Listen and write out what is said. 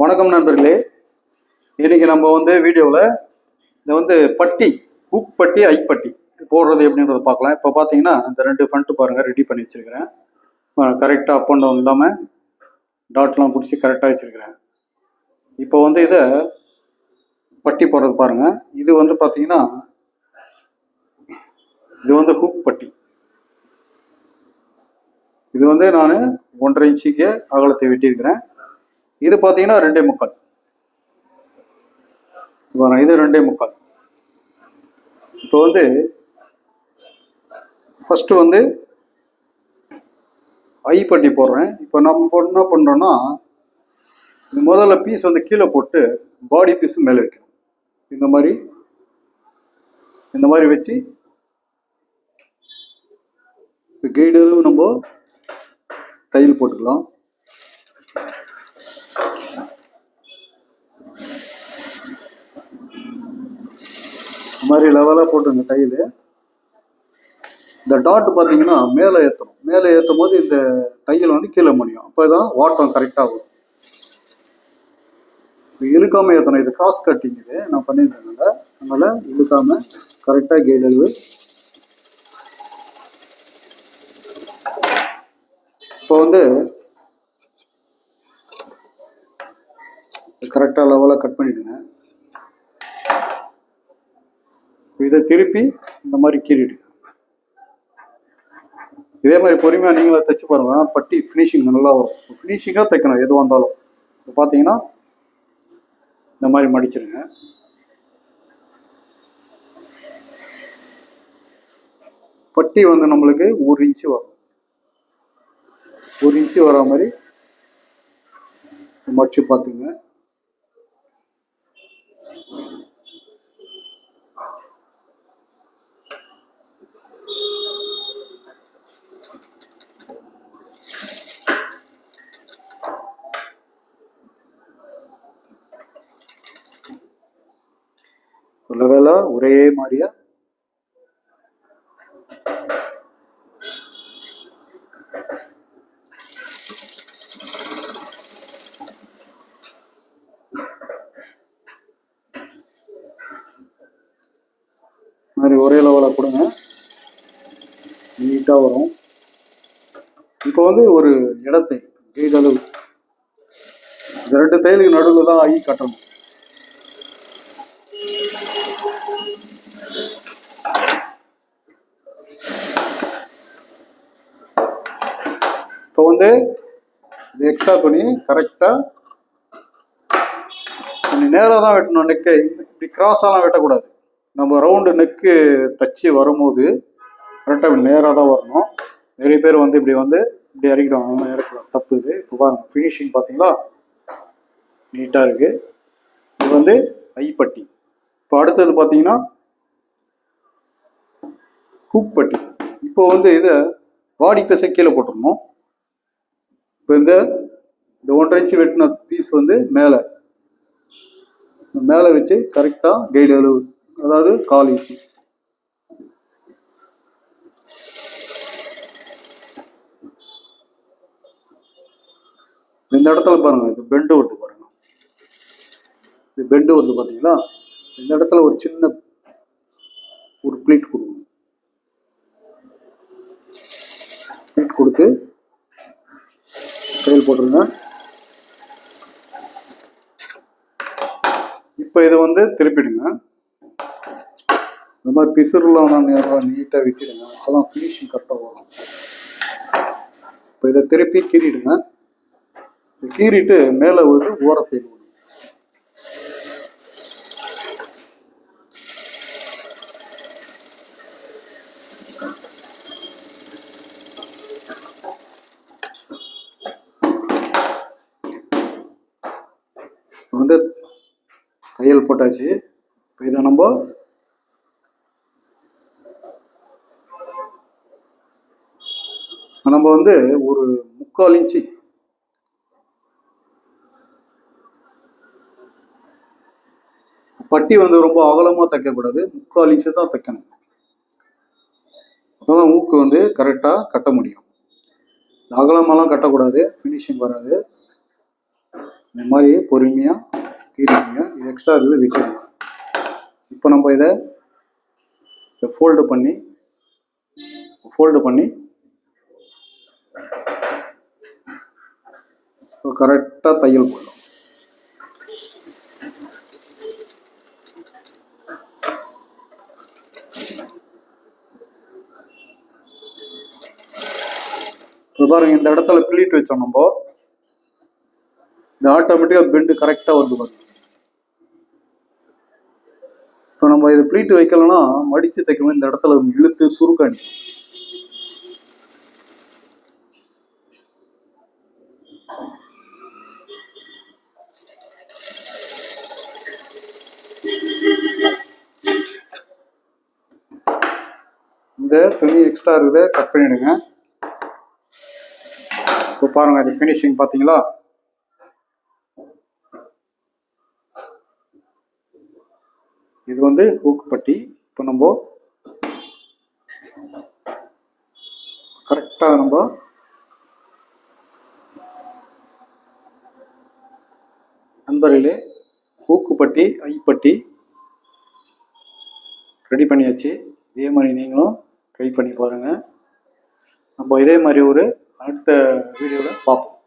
வணக்கம் நண்பர்களே. இன்னைக்கு நம்ம வந்து வீடியோவில் இந்த வந்து பட்டி ஹூக் பட்டி ஐப்பட்டி போடுறது எப்படின்றத பார்க்கலாம். இப்போ பார்த்தீங்கன்னா இந்த ரெண்டு ஃபண்ட்டு பாருங்கள் ரெடி பண்ணி வச்சுருக்கிறேன். கரெக்டாக அப் அண்ட் டவுன் இல்லாமல் டாட்லாம் பிடிச்சி கரெக்டாக வச்சுருக்கிறேன். இப்போ வந்து இதை பட்டி போடுறது பாருங்கள் இது வந்து பார்த்தீங்கன்னா இது வந்து ஹூக் பட்டி. இது வந்து நான் ஒன்றரை இன்ச்சுக்கு அகலத்தை வெட்டியிருக்கிறேன். இது பார்த்தீங்கன்னா ரெண்டே முக்கால். இது இது ரெண்டே முக்கால். இப்போ வந்து ஃபஸ்ட்டு வந்து ஐ பட்டி போடுறேன். இப்போ நம்ம என்ன பண்ணுறோன்னா இந்த முதல்ல பீஸ் வந்து கீழே போட்டு பாடி பீஸும் மேலே வைக்கணும். இந்த மாதிரி இந்த மாதிரி வச்சு கைடு நம்ம தையல் போட்டுக்கலாம். மாதிரி லெவலாக போட்டுங்க தையல் இந்த டாட் பார்த்தீங்கன்னா மேலே ஏற்றணும் மேலே ஏற்றும் போது இந்த தையல் வந்து கீழே முடியும். அப்போ தான் வாட்டம் கரெக்டாக வரும். இழுக்காமல் ஏற்றணும் இது கிராஸ் கட்டிங் இது. நான் பண்ணியிருந்தேன் அதனால் இழுக்காமல் கரெக்டாக கைடல் இப்போ வந்து கரெக்டாக லெவலாக கட் பண்ணிவிடுங்க இதை திருப்பி இந்த மாதிரி கீறிடுங்க இதே மாதிரி பொறுமையாக நீங்களே தைச்சு பாருங்க. பட்டி ஃபினிஷிங் நல்லா வரும். ஃபினிஷிங்காக தைக்கணும் எதுவாக இருந்தாலும் இப்போ பார்த்தீங்கன்னா இந்த மாதிரி மடிச்சிருங்க. பட்டி வந்து நம்மளுக்கு ஒரு இன்ச்சு வரும். ஒரு இன்ச்சு வர மாதிரி மடிச்சு பார்த்துங்க. உலகெல்லாம் ஒரே மாதிரியா? இந்த மாதிரி ஒரே லெவலில் கொடுங்க. நீட்டாக வரும். இப்போ வந்து ஒரு இடத்தை கைடு அளவு. இந்த ரெண்டு தையலுக்கு நடுவில் தான் ஆகி கட்டணும். இப்போ வந்து இது எக்ஸ்ட்ரா துணி கரெக்டாக கொஞ்சம் நேராக தான் வெட்டணும். நெக்கை இப்படி கிராஸாலாம் வெட்டக்கூடாது. நம்ம ரவுண்டு நெக்கு தச்சு வரும்போது கரெக்டாக நேராக தான் வரணும். நிறைய பேர் வந்து இப்படி வந்து இப்படி இறக்கிடுவாங்க அந்த இறக்கலாம் தப்பு இது. இப்போ பாருங்க ஃபினிஷிங் பார்த்தீங்களா? நீட்டாக இருக்குது இது வந்து ஐப்பட்டி. இப்போ அடுத்தது பார்த்தீங்கன்னா ஹூப்பட்டி இப்போ வந்து இதை வாடி பிசை கீழே போட்டுடணும் இப்போ இந்த இந்த ஒன்றரை இன்ச்சு வெட்டின பீஸ் வந்து மேலே. மேலே வச்சு கரெக்டாக கைடு அளவு அதாவது கால் இன்ச்சு. இந்த இடத்துல பாருங்க இது பெண்டு வருது பாருங்க. இது பெண்டு வருது பார்த்தீங்களா இந்த இடத்துல ஒரு சின்ன ஒரு பிளேட் கொடுக்கணும் ப்ளீட் கொடுத்து கையில் போட்டுருங்க இப்போ இதை வந்து திருப்பிடுங்க. இந்த மாதிரி பிசுறுலாம் நான் நீட்டாக விட்டுடுங்க. அப்போல்லாம் ஃபினிஷிங் கரெக்டாக வரும் இப்போ இதை திருப்பி கீறிடுங்க. கீறிட்டு மேலே வந்து ஓரத்தை விடணும். இப்போ வந்து தையல் போட்டாச்சு. இப்போ இதை நம்ம நம்ம வந்து ஒரு முக்கால் இன்ச்சு பட்டி வந்து ரொம்ப அகலமாக தைக்கக்கூடாது. முக்கால் இன்ச்சு தான் தைக்கணும். அப்போதான் ஊக்கு வந்து கரெக்டாக கட்ட முடியும். அகலமெல்லாம் கட்டக்கூடாது. ஃபினிஷிங் வராது. இந்த மாதிரி பொறுமையாக கீறிங்க இது எக்ஸ்ட்ரா இருக்குது விட்டுருங்க இப்போ நம்ம இதை இதை ஃபோல்டு பண்ணி ஃபோல்டு பண்ணி கரெக்டாக தையல் போடும் இப்போ பாருங்க இந்த இடத்துல பிள்ளிட்டு வச்சோம் நம்ம. இந்த ஆட்டோமேட்டிக்காக பெண்டு கரெக்டாக வந்து பாருங்க இப்போ நம்ம இது ப்ளீட் வைக்கலன்னா மடித்து தைக்கணும் இந்த இடத்துல இழுத்து சுருக்காணி இந்த துணி எக்ஸ்ட்ரா இருக்குது கட் பண்ணிடுங்க. இப்போ பாருங்க இது ஃபினிஷிங் பார்த்தீங்களா? இது வந்து ஹூக் பட்டி. இப்போ நம்ம கரெக்டாக நம்ம நண்பர்களே ஹூக்குப்பட்டி ஐப்பட்டி ரெடி பண்ணியாச்சு. இதே மாதிரி நீங்களும் ட்ரை பண்ணி பாருங்கள் நம்ம இதே மாதிரி ஒரு அடுத்த வீடியோவில் பார்ப்போம்.